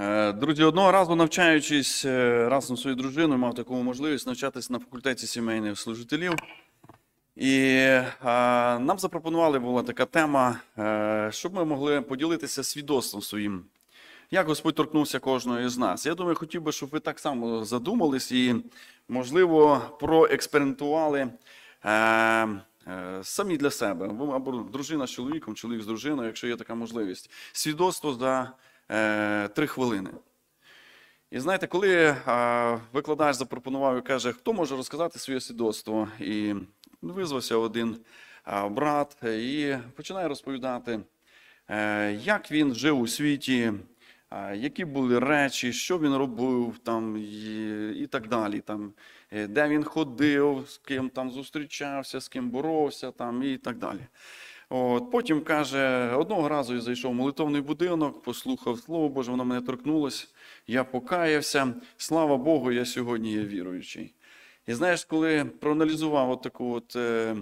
Е, друзі, одного разу навчаючись е, разом зі своєю дружиною, мав таку можливість навчатися на факультеті сімейних служителів. І е, нам запропонували була така тема, е, щоб ми могли поділитися свідоцтвом своїм, як Господь торкнувся кожного з нас. Я думаю, хотів би, щоб ви так само задумались і, можливо, проекспериментували е, е, самі для себе. або дружина з чоловіком, чоловік з дружиною, якщо є така можливість. Свідоцтво за. Да, Е, три хвилини. І знаєте, коли е, викладач запропонував і каже, хто може розказати своє свідоцтво, і визвався один е, брат і починає розповідати, як він жив у світі, які були речі, що він робив там і так далі. Там, Де він ходив, з ким там зустрічався, з ким боровся там, і так далі. От, потім каже, одного разу я зайшов в молитовний будинок, послухав Слово Боже, воно мене торкнулось, я покаявся. Слава Богу, я сьогодні є віруючий. І знаєш, коли проаналізував от от, е,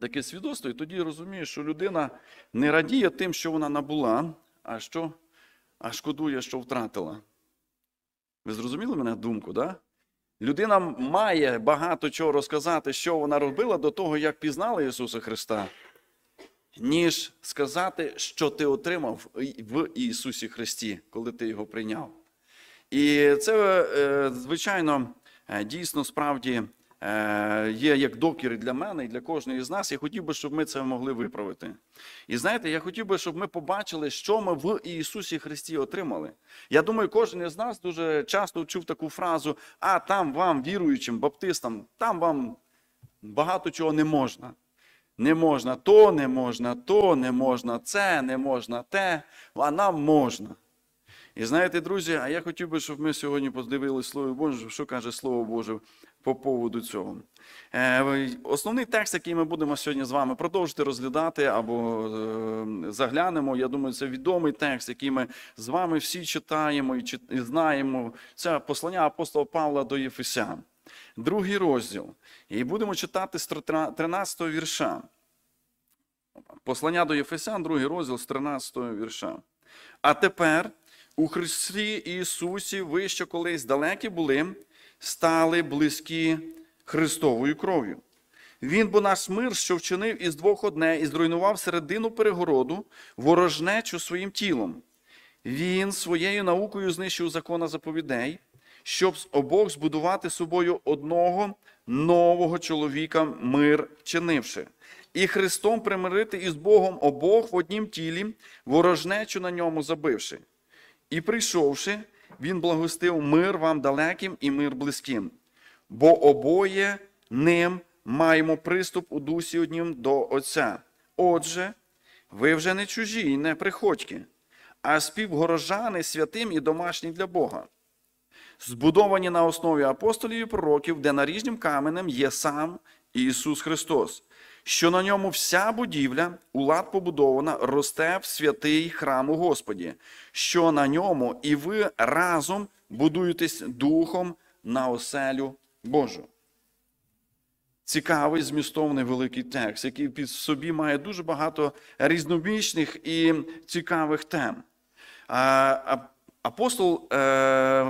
таке свідоцтво, і тоді розумієш, що людина не радіє тим, що вона набула, а що а шкодує, що втратила. Ви зрозуміли мене думку, да? Людина має багато чого розказати, що вона робила до того, як пізнала Ісуса Христа, ніж сказати, що ти отримав в Ісусі Христі, коли ти його прийняв. І це, е, звичайно, е, дійсно справді е, є як докір для мене і для кожного з нас. Я хотів би, щоб ми це могли виправити. І знаєте, я хотів би, щоб ми побачили, що ми в Ісусі Христі отримали. Я думаю, кожен із нас дуже часто чув таку фразу: а там вам, віруючим, баптистам, там вам багато чого не можна. Не можна то, не можна, то не можна, це не можна, те, а нам можна. І знаєте, друзі, а я хотів би, щоб ми сьогодні подивилися Слово Боже, що каже Слово Боже по поводу цього. Е, Основний текст, який ми будемо сьогодні з вами продовжити розглядати або е, заглянемо, я думаю, це відомий текст, який ми з вами всі читаємо і, знаємо. Це послання апостола Павла до Єфесян. Другий розділ. І будемо читати з 13 вірша. Послання до Єфесян, другий розділ з 13 вірша. А тепер у Христі Ісусі ви, що колись далекі були, стали близькі Христовою кров'ю. Він бо наш мир, що вчинив із двох одне, і зруйнував середину перегороду, ворожнечу своїм тілом. Він своєю наукою знищив закона заповідей, щоб з обох збудувати собою одного нового чоловіка, мир чинивши, і Христом примирити із Богом обох в однім тілі, ворожнечу на ньому забивши. І прийшовши, він благостив мир вам далеким і мир близьким, бо обоє ним маємо приступ у дусі однім до Отця. Отже, ви вже не чужі і не приходьки, а співгорожани святим і домашні для Бога, збудовані на основі апостолів і пророків, де наріжним каменем є сам Ісус Христос, що на ньому вся будівля, у лад побудована, росте в святий храм у Господі, що на ньому і ви разом будуєтесь духом на оселю Божу. Цікавий змістовний великий текст, який під собі має дуже багато різнобічних і цікавих тем. Апостол е,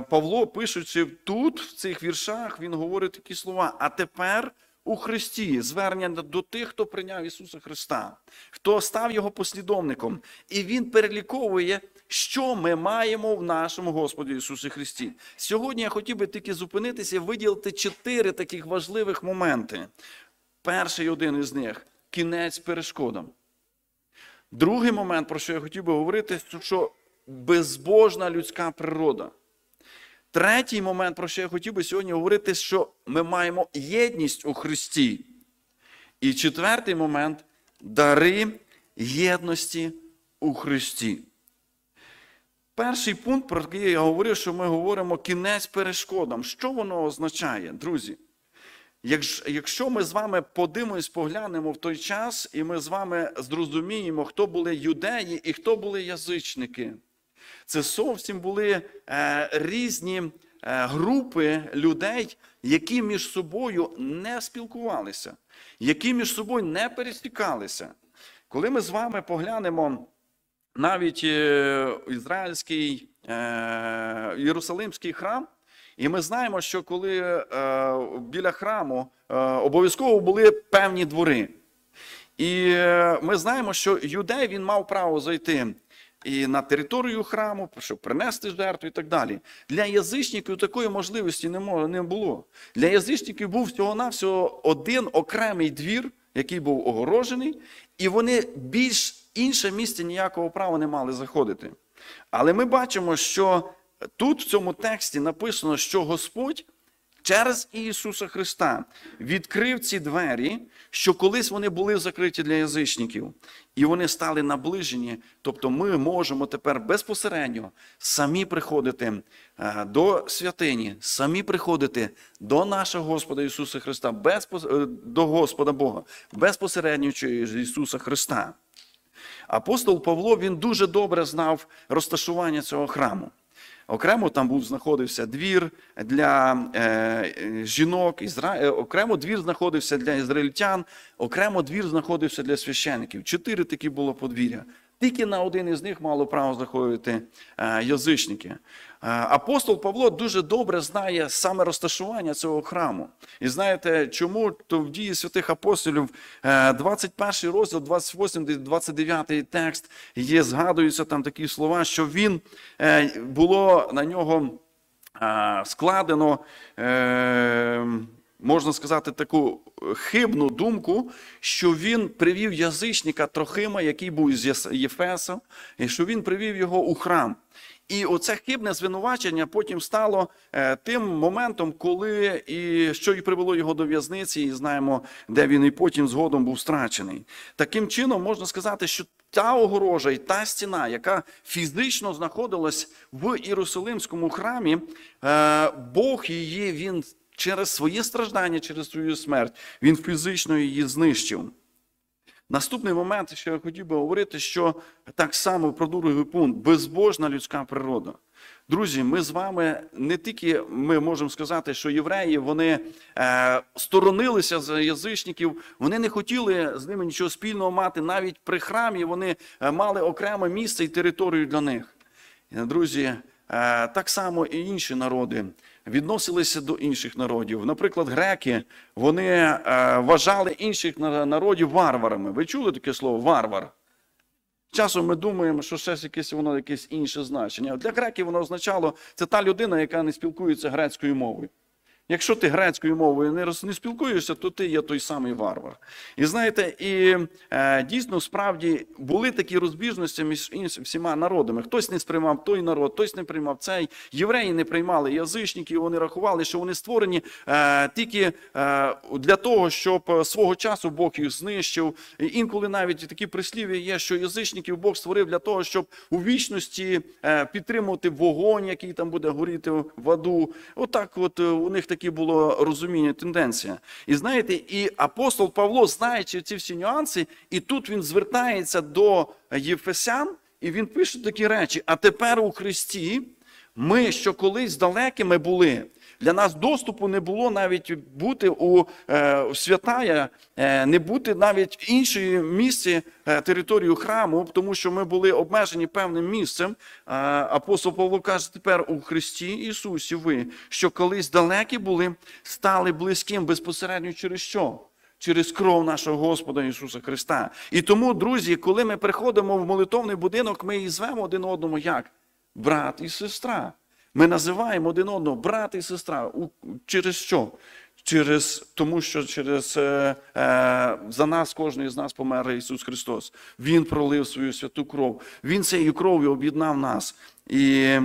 Павло, пишучи тут, в цих віршах, він говорить такі слова. А тепер у Христі звернення до тих, хто прийняв Ісуса Христа, хто став Його послідовником. І Він переліковує, що ми маємо в нашому Господі Ісусі Христі. Сьогодні я хотів би тільки зупинитися і виділити чотири таких важливих моменти. Перший один із них кінець перешкодам. Другий момент, про що я хотів би говорити, що безбожна людська природа. Третій момент, про що я хотів би сьогодні говорити, що ми маємо єдність у Христі. І четвертий момент дари єдності у Христі. Перший пункт, про який я говорив, що ми говоримо кінець перешкодам. Що воно означає, друзі? Якщо ми з вами подивимось, поглянемо в той час, і ми з вами зрозуміємо, хто були юдеї і хто були язичники. Це зовсім були е, різні е, групи людей, які між собою не спілкувалися, які між собою не пересікалися. Коли ми з вами поглянемо навіть е, ізраїльський Єрусалимський храм. І ми знаємо, що коли біля храму обов'язково були певні двори. І ми знаємо, що юдей він мав право зайти і на територію храму, щоб принести жертву і так далі. Для язичників такої можливості не було. Для язичників був всього-навсього один окремий двір, який був огорожений, і вони більш інше місце ніякого права не мали заходити. Але ми бачимо, що тут в цьому тексті написано, що Господь через Ісуса Христа відкрив ці двері, що колись вони були закриті для язичників, і вони стали наближені. Тобто ми можемо тепер безпосередньо самі приходити е, до святині, самі приходити до нашого Господа Ісуса Христа, е, до Господа Бога, безпосередньо через Ісуса Христа. Апостол Павло він дуже добре знав розташування цього храму. Окремо там був знаходився двір для е, жінок, ізра... е, окремо двір знаходився для ізраїльтян, окремо двір знаходився для священиків. Чотири такі було подвір'я. Тільки на один із них мало право заходити е, язичники. Е, апостол Павло дуже добре знає саме розташування цього храму. І знаєте, чому то в дії святих апостолів е, 21 розділ, 28, 29 текст є, згадуються там такі слова, що він е, було на нього е, складено. Е, Можна сказати таку хибну думку, що він привів язичника Трохима, який був з Єфеса, і що він привів його у храм. І оце хибне звинувачення потім стало е, тим моментом, коли і що і привело його до в'язниці, і знаємо, де він і потім згодом був страчений. Таким чином можна сказати, що та огорожа і та стіна, яка фізично знаходилась в Єрусалимському храмі, е, Бог її він через свої страждання, через свою смерть, він фізично її знищив. Наступний момент, що я хотів би говорити, що так само про другий пункт безбожна людська природа. Друзі, ми з вами не тільки ми можемо сказати, що євреї вони е, сторонилися з язичників, вони не хотіли з ними нічого спільного мати. Навіть при храмі вони е, мали окреме місце і територію для них. Друзі, так само і інші народи відносилися до інших народів. Наприклад, греки вони е, вважали інших народів варварами. Ви чули таке слово варвар? Часом ми думаємо, що щось якесь воно якесь інше значення. Для греків воно означало це та людина, яка не спілкується грецькою мовою. Якщо ти грецькою мовою не, роз- не спілкуєшся, то ти є той самий варвар. І знаєте, і е, дійсно справді були такі розбіжності між іншими всіма народами. Хтось не сприймав той народ, хтось не приймав цей. Євреї не приймали язичників, вони рахували, що вони створені е, тільки е, для того, щоб е, свого часу Бог їх знищив. І інколи навіть такі прислів'я є, що язичників Бог створив для того, щоб у вічності е, підтримувати вогонь, який там буде горіти в аду. Отак, от е, у них таке було розуміння, тенденція. І знаєте, і апостол Павло, знаючи ці всі нюанси, і тут він звертається до Єфесян, і він пише такі речі: а тепер у Христі. Ми, що колись далекими були, для нас доступу не було навіть бути у е, святая, е, не бути навіть в іншій місці е, територію храму, тому що ми були обмежені певним місцем. Е, апостол Павло каже, тепер у Христі Ісусі ви, що колись далекі були, стали близьким безпосередньо через що? Через кров нашого Господа Ісуса Христа. І тому, друзі, коли ми приходимо в молитовний будинок, ми і звемо один одному як? брат і сестра. Ми називаємо один одного брат і сестра. Через що? Через, тому що через, е, е, за нас, кожен з нас помер Ісус Христос. Він пролив свою святу кров. Він цією кров'ю об'єднав нас. І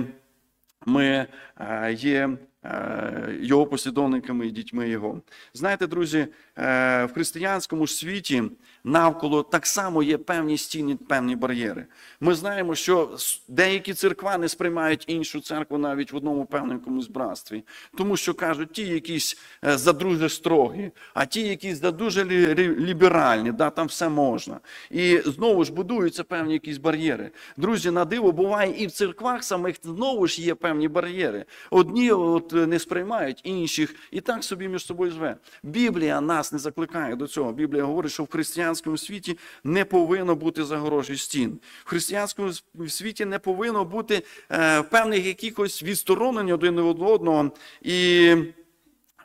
ми е, є е, його послідовниками і дітьми Його. Знаєте, друзі, в християнському світі навколо так само є певні стіни, певні бар'єри. Ми знаємо, що деякі церква не сприймають іншу церкву навіть в одному певному якомусь братстві, тому що кажуть, ті якісь е, за дуже строгі, а ті якісь за дуже лі- лі- ліберальні, да, там все можна. І знову ж будуються певні якісь бар'єри. Друзі, на диво буває і в церквах самих знову ж є певні бар'єри. Одні от е, не сприймають інших і так собі між собою живе. Біблія нас не закликає до цього. Біблія говорить, що в християнському світі не повинно бути загорожі стін. В християнському світі не повинно бути е, певних якихось відсторонень один від одного. І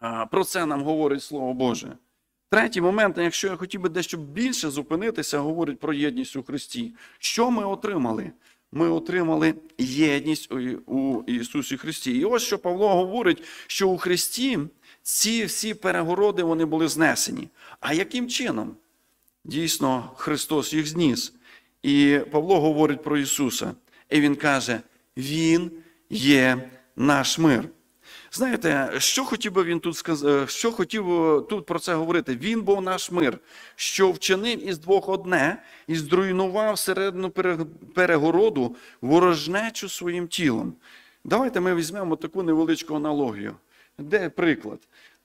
е, про це нам говорить Слово Боже. Третій момент, якщо я хотів би дещо більше зупинитися, говорить про єдність у Христі. Що ми отримали? Ми отримали єдність у Ісусі Христі. І ось що Павло говорить, що у Христі ці всі перегороди вони були знесені. А яким чином? Дійсно, Христос їх зніс. І Павло говорить про Ісуса. І Він каже: Він є наш мир. Знаєте, що хотів би він тут сказати, що хотів е, тут про це говорити? Він був наш мир, що вчинив із двох одне і зруйнував середину перегороду ворожнечу своїм тілом. Давайте ми візьмемо таку невеличку аналогію. Де приклад?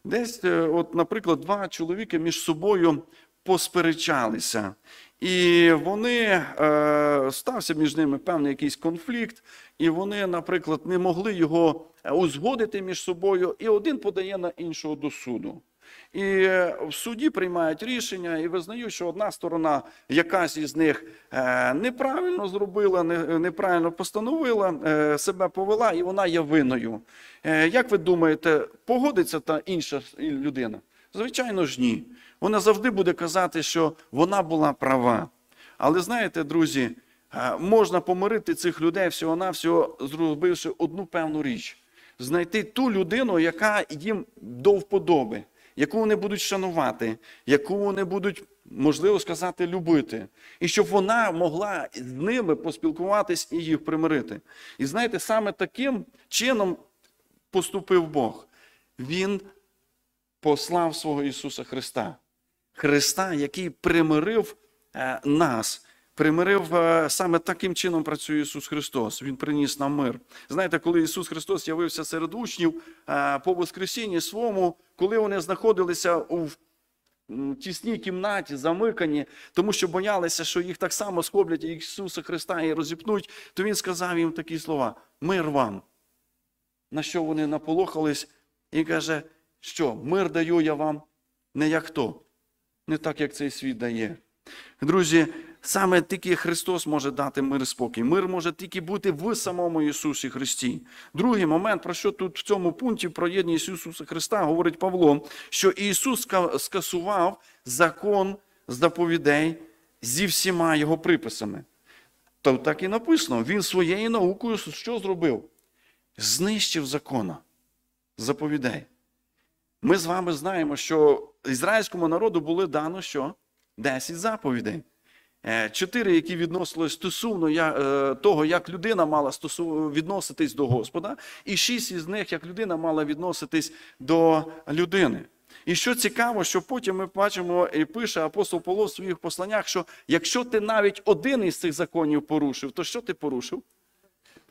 Десь, е, от, наприклад, два чоловіки між собою посперечалися. І вони е, стався між ними певний якийсь конфлікт, і вони, наприклад, не могли його е, узгодити між собою, і один подає на іншого до суду. І е, в суді приймають рішення і визнають, що одна сторона, якась із них е, неправильно зробила, неправильно постановила, е, себе повела, і вона є винною. Е, Як ви думаєте, погодиться та інша людина? Звичайно ж, ні. Вона завжди буде казати, що вона була права. Але знаєте, друзі, можна помирити цих людей всього-навсього, зробивши одну певну річ: знайти ту людину, яка їм до вподоби, яку вони будуть шанувати, яку вони будуть, можливо сказати, любити. І щоб вона могла з ними поспілкуватись і їх примирити. І знаєте, саме таким чином поступив Бог. Він послав свого Ісуса Христа. Христа, який примирив е, нас. Примирив е, саме таким чином працює Ісус Христос. Він приніс нам мир. Знаєте, коли Ісус Христос з'явився серед учнів е, по Воскресінні своєму, коли вони знаходилися у тісній кімнаті, замикані, тому що боялися, що їх так само схоплять як Ісуса Христа і розіпнуть, то Він сказав їм такі слова: Мир вам. На що вони наполохались і каже, що мир даю я вам не як хто, не так, як цей світ дає. Друзі, саме тільки Христос може дати мир і спокій. Мир може тільки бути в самому Ісусі Христі. Другий момент, про що тут в цьому пункті про єдність Ісуса Христа говорить Павло, що Ісус скасував закон заповідей зі всіма його приписами. То так і написано. Він своєю наукою що зробив? Знищив закона заповідей. Ми з вами знаємо, що ізраїльському народу були дано що? 10 заповідей. Е, Чотири, які відносились стосовно е, того, як людина мала відноситись до Господа, і шість із них, як людина мала відноситись до людини. І що цікаво, що потім ми бачимо, і пише апостол Павло в своїх посланнях, що якщо ти навіть один із цих законів порушив, то що ти порушив?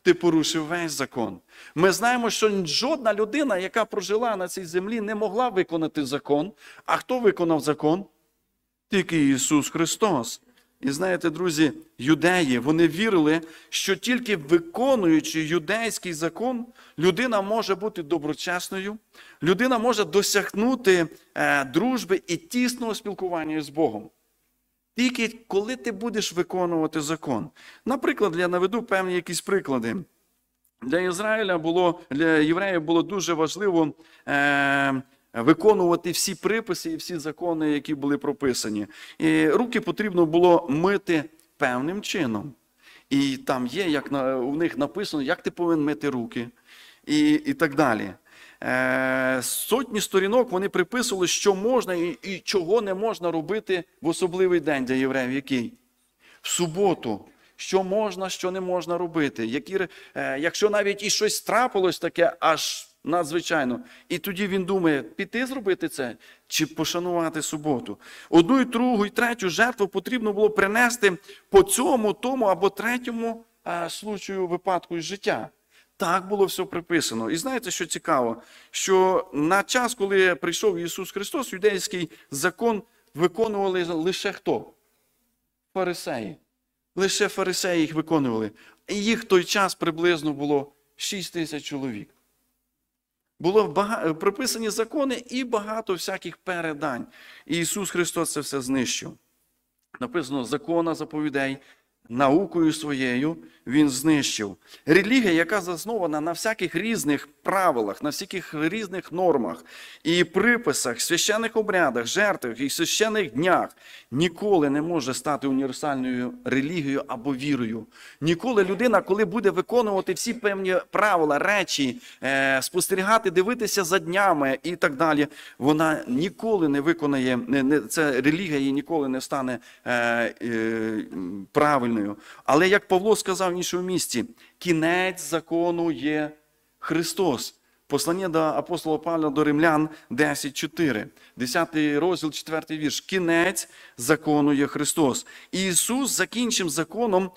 ти порушив весь закон. Ми знаємо, що жодна людина, яка прожила на цій землі, не могла виконати закон. А хто виконав закон? Тільки Ісус Христос. І знаєте, друзі, юдеї, вони вірили, що тільки виконуючи юдейський закон, людина може бути доброчесною, людина може досягнути е, дружби і тісного спілкування з Богом. Тільки коли ти будеш виконувати закон. Наприклад, я наведу певні якісь приклади. Для Ізраїля було, для євреїв було дуже важливо е, виконувати всі приписи і всі закони, які були прописані. І руки потрібно було мити певним чином. І там є, як на, у них написано, як ти повинен мити руки, і, і так далі. Е, сотні сторінок вони приписували, що можна і, і чого не можна робити в особливий день для євреїв. Який? В суботу. Що можна, що не можна робити. Які, е, якщо навіть і щось трапилось таке, аж надзвичайно. І тоді він думає, піти зробити це чи пошанувати суботу. Одну і другу, і третю жертву потрібно було принести по цьому, тому або третьому е, случаю випадку із життя. Так було все приписано. І знаєте, що цікаво? Що на час, коли прийшов Ісус Христос, юдейський закон виконували лише хто? Фарисеї. Лише фарисеї їх виконували. І їх в той час приблизно було 6 тисяч чоловік. Було бага... прописані закони і багато всяких передань. І Ісус Христос це все знищив. Написано закона заповідей, наукою своєю він знищив. Релігія, яка заснована на всяких різних правилах, на всяких різних нормах і приписах, священних обрядах, жертвах і священних днях, ніколи не може стати універсальною релігією або вірою. Ніколи людина, коли буде виконувати всі певні правила, речі, е, спостерігати, дивитися за днями і так далі, вона ніколи не виконає, це релігія її ніколи не стане е, е. Але як Павло сказав в іншому місці, кінець закону є Христос. Послання до апостола Павла до Римлян 10.4, 10 розділ, 4 вірш. Кінець закону є Христос. І Ісус закінчив законом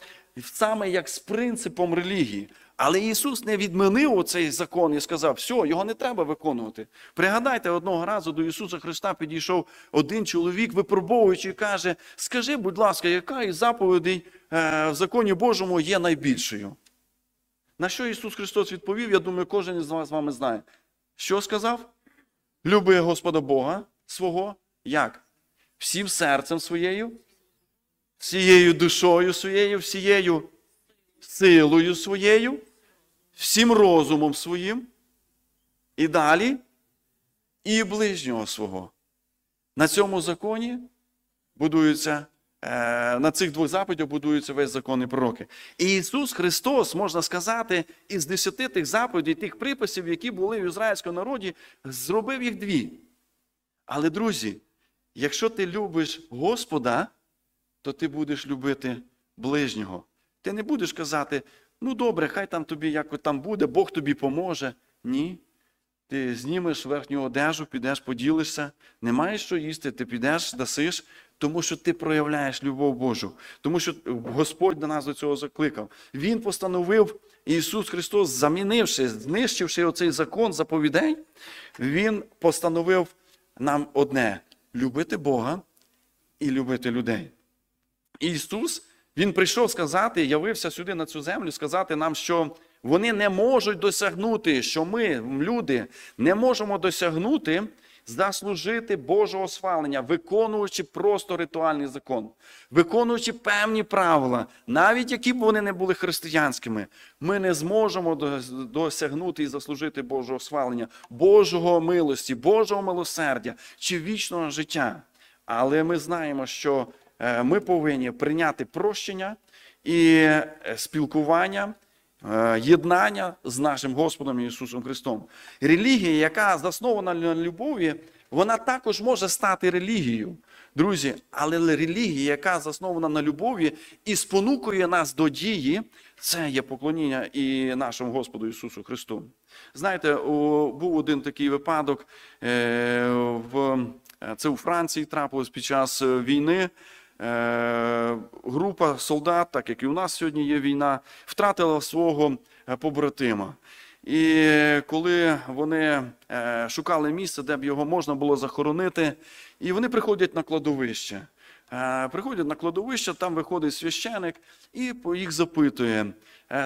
саме як з принципом релігії. Але Ісус не відмінив оцей закон і сказав, все, його не треба виконувати. Пригадайте, одного разу до Ісуса Христа підійшов один чоловік, випробовуючи, і каже: Скажи, будь ласка, яка із заповідей е, в законі Божому є найбільшою? На що Ісус Христос відповів, я думаю, кожен із вас з вами знає. Що сказав? Люби Господа Бога свого. Як? Всім серцем своєю, всією душою своєю, всією силою своєю, всім розумом своїм. І далі, і ближнього свого. На цьому законі будуються Е, на цих двох заповідях будуються весь закон і пророки. І Ісус Христос, можна сказати, із десяти тих заповідей, тих приписів, які були в ізраїльському народі, зробив їх дві. Але, друзі, якщо ти любиш Господа, то ти будеш любити ближнього. Ти не будеш казати, ну добре, хай там тобі як там буде, Бог тобі поможе. Ні. Ти знімеш верхню одежу, підеш, поділишся, не маєш що їсти, ти підеш, дасиш, тому що ти проявляєш любов Божу, тому що Господь до нас до цього закликав. Він постановив Ісус Христос, замінивши, знищивши оцей закон заповідей, Він постановив нам одне любити Бога і любити людей. Ісус, Він прийшов сказати, явився сюди на цю землю, сказати нам, що вони не можуть досягнути, що ми, люди, не можемо досягнути заслужити Божого свалення, виконуючи просто ритуальний закон, виконуючи певні правила, навіть які б вони не були християнськими, ми не зможемо досягнути і заслужити Божого свалення, Божого милості, Божого милосердя чи вічного життя. Але ми знаємо, що ми повинні прийняти прощення і е, спілкування. Е, єднання з нашим Господом Ісусом Христом. Релігія, яка заснована на любові, вона також може стати релігією. Друзі, але релігія, яка заснована на любові і спонукує нас до дії, це є поклоніння і нашому Господу Ісусу Христу. Знаєте, був один такий випадок, е, це у Франції трапилось під час війни. Е, група солдат, так як і у нас сьогодні є війна, втратила свого е, побратима. І коли вони е, шукали місце, де б його можна було захоронити, і вони приходять на кладовище. Приходять на кладовище, там виходить священик і їх запитує: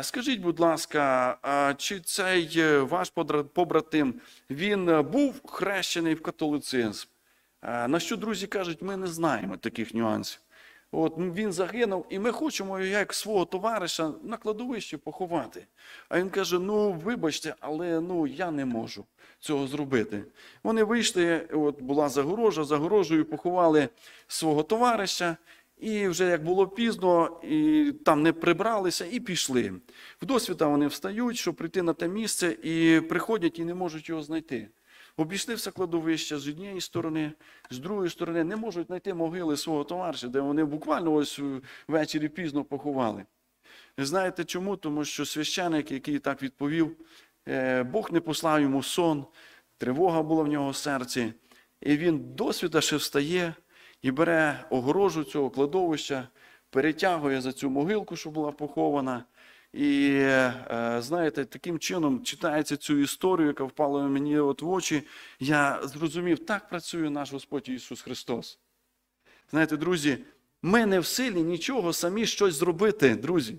скажіть, будь ласка, чи цей ваш побратим він був хрещений в католицизм? На що друзі кажуть, ми не знаємо таких нюансів. От Він загинув, і ми хочемо як свого товариша на кладовищі поховати. А він каже: ну, вибачте, але ну, я не можу цього зробити. Вони вийшли, от була загорожа, загорожею поховали свого товариша, і вже як було пізно, і там не прибралися, і пішли. В досвіта вони встають, щоб прийти на те місце, і приходять і не можуть його знайти. Обійшли все кладовище з однієї сторони, з другої сторони, не можуть знайти могили свого товариша, де вони буквально ось ввечері пізно поховали. Знаєте чому? Тому що священик, який так відповів, е, Бог не послав йому сон, тривога була в нього в серці, і він досвіда ще встає і бере огорожу цього кладовища, перетягує за цю могилку, що була похована. І е, знаєте, таким чином читається цю історію, яка впала мені от в очі. Я зрозумів, так працює наш Господь Ісус Христос. Знаєте, друзі, ми не в силі нічого самі щось зробити, друзі.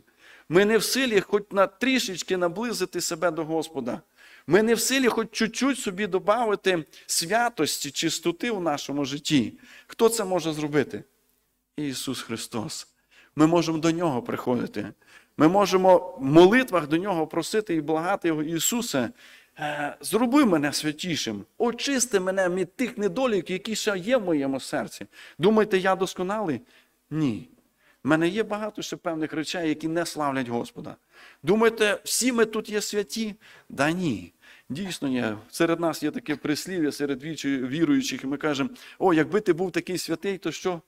Ми не в силі хоч на трішечки наблизити себе до Господа. Ми не в силі хоч чуть-чуть собі додати святості, чистоти в нашому житті. Хто це може зробити? Ісус Христос. Ми можемо до Нього приходити. Ми можемо в молитвах до Нього просити і благати Його Ісусе. е, Зроби мене святішим, очисти мене від тих недоліків, які ще є в моєму серці. Думаєте, я досконалий? Ні. В мене є багато ще певних речей, які не славлять Господа. Думаєте, всі ми тут є святі? Да ні. Дійсно є. Серед нас є таке прислів'я, серед віруючих, і ми кажемо: о, якби ти був такий святий, то що?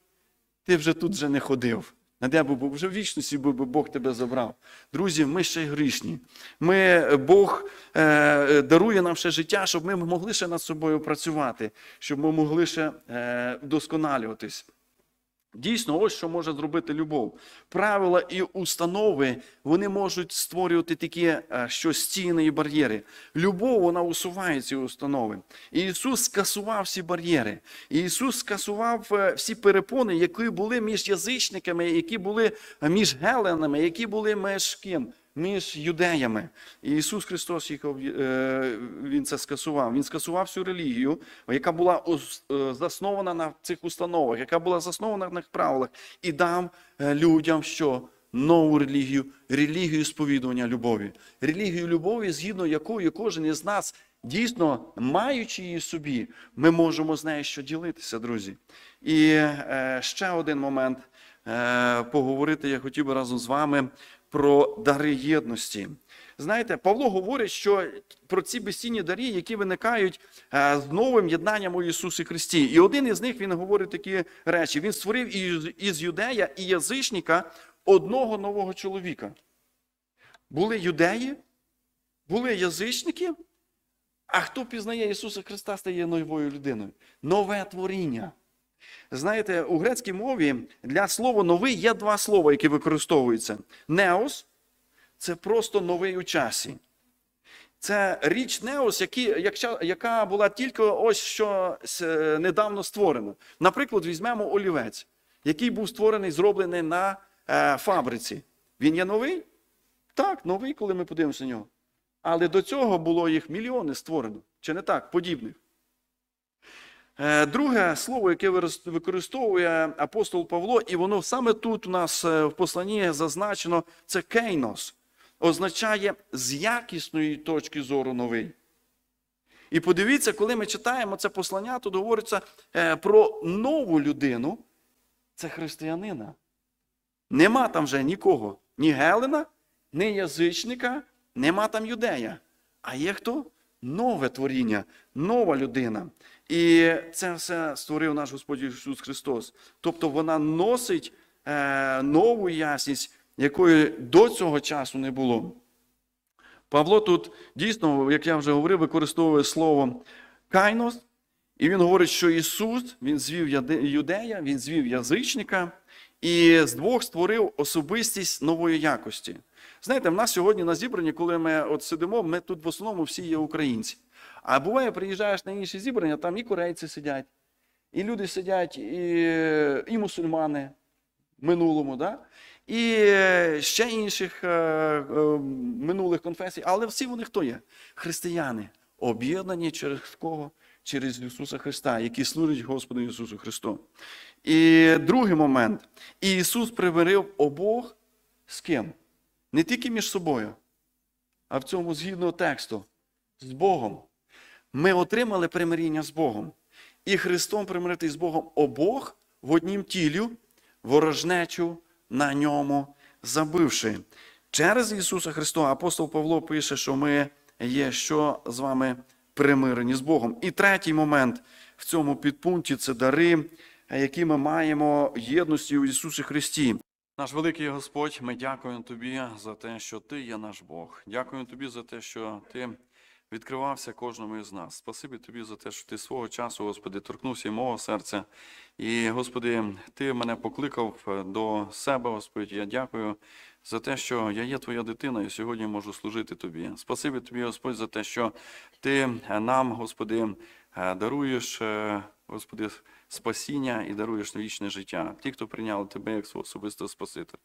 Ти вже тут вже не ходив. На де би був? Вже в вічності би Бог тебе забрав. Друзі, ми ще й грішні. Ми, Бог е, дарує нам ще життя, щоб ми могли ще над собою працювати, щоб ми могли ще е, вдосконалюватись. Дійсно, ось що може зробити любов. Правила і установи вони можуть створювати такі е, що стіни і бар'єри. Любов вона усуває ці установи. І Ісус скасував всі бар'єри. І Ісус скасував е, всі перепони, які були між язичниками, які були е, між геленами, які були між ким? Між юдеями. І Ісус Христос їх е, Він це скасував. Він скасував всю релігію, яка була е, заснована на цих установах, яка була заснована на правилах, і дав е, людям що? Нову релігію, релігію сповідування любові. Релігію любові, згідно якою кожен із нас, дійсно маючи її собі, ми можемо з нею що ділитися, друзі. І ще один момент поговорити я хотів би разом з вами про дари єдності. Знаєте, Павло говорить, що про ці безцінні дари, які виникають е, з новим єднанням у Ісусі Христі. І один із них він говорить такі речі: Він створив із юдея і язичника одного нового чоловіка. Були юдеї, були язичники. А хто пізнає Ісуса Христа, стає новою людиною. Нове творіння. Знаєте, у грецькій мові для слова новий є два слова, які використовуються. Неос це просто новий у часі. Це річ Неос, які, яка була тільки ось що е, недавно створена. Наприклад, візьмемо олівець, який був створений, зроблений на е, фабриці. Він є новий? Так, новий, коли ми подивимося на нього. Але до цього було їх мільйони створено. Чи не так? Подібних. Е, Друге слово, яке використовує апостол Павло, і воно саме тут у нас е, в посланні зазначено, це кейнос. Означає з якісної точки зору новий. І подивіться, коли ми читаємо це послання, тут говориться е, про нову людину, це християнина. Нема там вже нікого, ні Гелена, ні язичника, нема там юдея. А є хто? Нове творіння, нова людина. І це все створив наш Господь Ісус Христос. Тобто вона носить е, нову ясність, якої до цього часу не було. Павло тут дійсно, як я вже говорив, використовує слово кайнос, і він говорить, що Ісус він звів юдея, він звів язичника і з двох створив особистість нової якості. Знаєте, в нас сьогодні на зібранні, коли ми от сидимо, ми тут в основному всі є українці. А буває, приїжджаєш на інші зібрання, там і корейці сидять, і люди сидять, і, і мусульмани в минулому, да? і ще інших е, е, минулих конфесій, але всі вони хто є? Християни, об'єднані через кого? Через Ісуса Христа, які служать Господу Ісусу Христу. І другий момент. І Ісус примирив обох з ким? Не тільки між собою, а в цьому згідно тексту, з Богом. Ми отримали примиріння з Богом. І Христом примирити з Богом обох в однім тілі, ворожнечу на ньому забивши. Через Ісуса Христа апостол Павло пише, що ми є що з вами примирені з Богом. І третій момент в цьому підпункті це дари, які ми маємо єдності у Ісусі Христі. Наш великий Господь, ми дякуємо Тобі за те, що Ти є наш Бог. Дякуємо Тобі за те, що Ти відкривався кожному із нас. Спасибі Тобі за те, що Ти свого часу, Господи, торкнувся і мого серця. І, Господи, Ти мене покликав е, до себе, Господь. Я дякую за те, що я є Твоя дитина і сьогодні можу служити Тобі. Спасибі Тобі, Господь, за те, що Ти е, нам, Господи, е, даруєш Господи, спасіння і даруєш вічне життя. Ті, хто прийняли тебе як свого особистого Спасителя.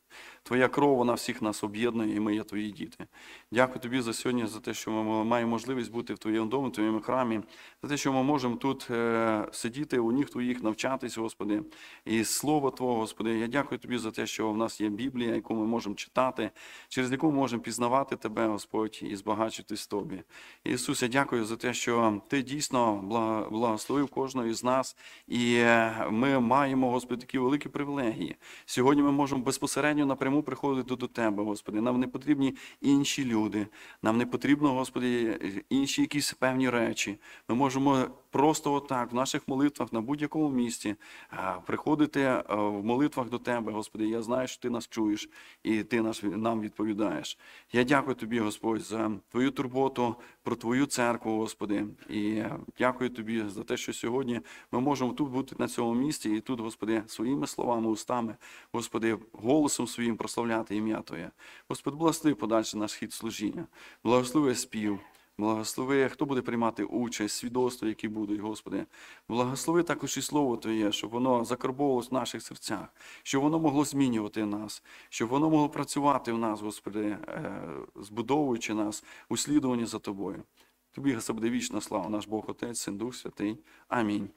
Твоя кров, вона всіх нас об'єднує, і ми є твої діти. Дякую тобі за сьогодні, за те, що ми маємо можливість бути в твоєму домі, в твоєму храмі, за те, що ми можемо тут е, сидіти у ніг твоїх, навчатись, Господи, і слово Твого, Господи. Я дякую тобі за те, що в нас є Біблія, яку ми можемо читати, через яку ми можемо пізнавати тебе, Господь, і збагачитись тобі. Ісус, я дякую за те, що ти дійсно благословив кожного із нас, і е, ми маємо, Господи, такі великі привілегії. Сьогодні ми можемо безпосередньо напряму приходити до Тебе, Господи. Нам не потрібні інші люди, нам не потрібно, Господи, інші якісь певні речі. Ми можемо просто отак в наших молитвах на будь-якому місці е, приходити е, в молитвах до Тебе, Господи. Я знаю, що Ти нас чуєш і Ти нас, нам відповідаєш. Я дякую Тобі, Господь, за Твою турботу про Твою церкву, Господи. І е, дякую Тобі за те, що сьогодні ми можемо тут бути на цьому місці і тут, Господи, своїми словами, устами, Господи, голосом своїм прославляти ім'я Твоє. Господи, благослови подальший наш хід служіння, благослови спів. Благослови, хто буде приймати участь, свідоцтва, які будуть, Господи. Благослови також і слово Твоє, щоб воно закарбовувалось в наших серцях, щоб воно могло змінювати нас, щоб воно могло працювати в нас, Господи, е, збудовуючи нас у слідуванні за Тобою. Тобі, Господи, вічна слава, наш Бог Отець, Син, Дух Святий. Амінь.